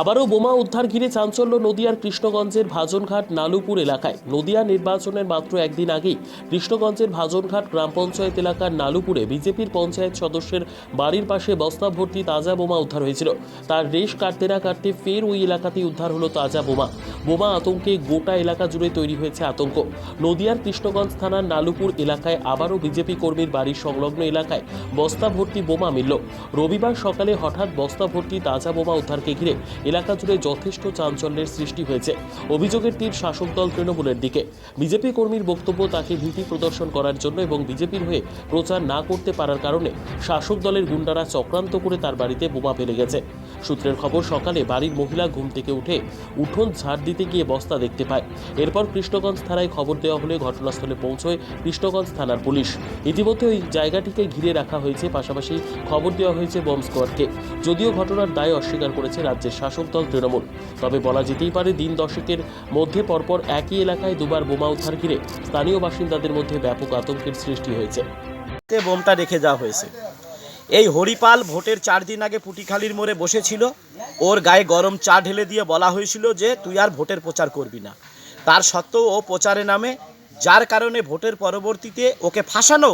আবারও বোমা উদ্ধার ঘিরে চাঞ্চল্য নদিয়ার কৃষ্ণগঞ্জের ভাজনঘাট নালুপুর এলাকায়। নদিয়া নির্বাচনের মাত্র একদিন আগেই কৃষ্ণগঞ্জের ভাজনঘাট গ্রাম পঞ্চায়েত এলাকার নালুপুরে বিজেপির পঞ্চায়েত সদস্যের বাড়ির পাশে বস্তা ভর্তি তাজা বোমা উদ্ধার হয়েছিল। তার রেশ কাটতে না কাটতে ফের ওই এলাকাতেই উদ্ধার হলো তাজা বোমা। বোমা আতঙ্কে গোটা এলাকা জুড়ে তৈরি হয়েছে আতঙ্ক। নদিয়ার কৃষ্ণগঞ্জ থানার নালুপুর এলাকায় আবারও বিজেপি কর্মীর বাড়ির সংলগ্ন এলাকায় বস্তা ভর্তি বোমা মিলল। রবিবার সকালে হঠাৎ বস্তা ভর্তি তাজা বোমা উদ্ধারকে ঘিরে এলাকা জুড়ে যথেষ্ট চাঞ্চল্যের সৃষ্টি হয়েছে। অভিযোগের তীর শাসক দল তৃণমূলের দিকে। বিজেপি কর্মীর বক্তব্য তাকে ভীতি প্রদর্শন করার জন্য এবং বিজেপির হয়ে প্রচার না করতে পারার কারণে শাসক দলের গুন্ডারা চক্রান্ত করে তার বাড়িতে বোমা ফেলে গেছে। সূত্রের খবর, সকালে বাড়ির মহিলা ঘুম থেকে উঠে উঠোন ঝাড় দিতে গিয়ে বস্তা দেখতে পায়। এরপর কৃষ্ণগঞ্জ থানায় খবর দেওয়া হলে ঘটনাস্থলে পৌঁছয় কৃষ্ণগঞ্জ থানার পুলিশ। ইতিমধ্যে ওই জায়গাটিকে ঘিরে রাখা হয়েছে, পাশাপাশি খবর দেওয়া হয়েছে বম স্কোয়াডকে। যদিও ঘটনার দায় অস্বীকার করেছে রাজ্যের শাসক দল তৃণমূল। তবে বলা যেতেই পারে, দিন দশকের মধ্যে পরপর একই এলাকায় দুবার বোমা উদ্ধার ঘিরে স্থানীয় বাসিন্দাদের মধ্যে ব্যাপক আতঙ্কের সৃষ্টি হয়েছে। বোমটা রেখে যাওয়া হয়েছে। এই হরিপাল ভোটের চার দিন আগে পুটিখালির মোড়ে বসেছিল। ওর গায়ে গরম চা ঢেলে দিয়ে বলা হয়েছিল যে, তুই আর ভোটের প্রচার করবি না। তার সত্ত্বেও ও প্রচারে নামে। যার কারণে ভোটের পরবর্তীতে ওকে ফাঁসানো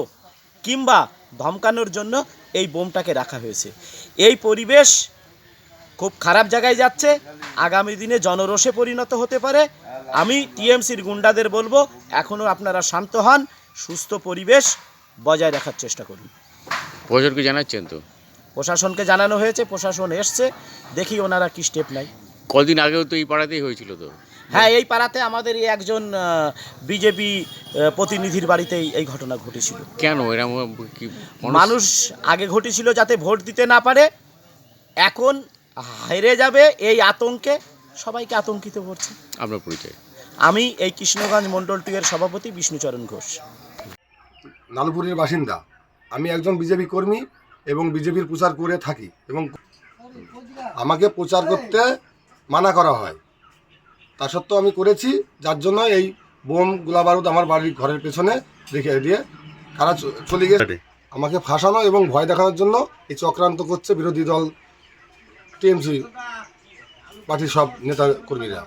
কিংবা ধমকানোর জন্য এই বোমটাকে রাখা হয়েছে। এই পরিবেশ খুব খারাপ জায়গায় যাচ্ছে। আগামী দিনে জনরোষে পরিণত হতে পারে। আমি টিএমসির গুন্ডাদের বলব এখনও আপনারা শান্ত হন সুস্থ পরিবেশ বজায় রাখার চেষ্টা করুন। প্রশাসনকে জানাচ্ছেন তো? প্রশাসনকে জানানো হয়েছে প্রশাসন এসছে দেখি ওনারা কি স্টেপ নেয়। কদিন আগেও তো এই পাড়াতেই হয়েছিল তো? হ্যাঁ এই পাড়াতে আমাদের এই একজন বিজেপি প্রতিনিধির বাড়িতেই এই ঘটনা ঘটেছিল। কেন? এরকম মানুষ আগে ঘটেছিল যাতে ভোট দিতে না পারে। এখন হেরে যাবে এই আতঙ্কে সবাইকে আতঙ্কিত করছে। আপনার পরিচয়। আমি এই কৃষ্ণগঞ্জ মণ্ডল টু এর সভাপতি বিষ্ণুচরণ ঘোষ। লালপুরের বাসিন্দা। আমি একজন বিজেপি কর্মী এবং বিজেপির প্রচার করে থাকি এবং আমাকে প্রচার করতে মানা করা হয়। তা সত্ত্বেও আমি করেছি যার জন্য এই বোম গোলা বারুদ আমার বাড়ির ঘরের পেছনে রেখে দিয়ে কারা চলে গেছে আমাকে ফাঁসানো এবং ভয় দেখানোর জন্য এই চক্রান্ত করছে বিরোধী দল টিএমসি পার্টির সব নেতা কর্মীরা।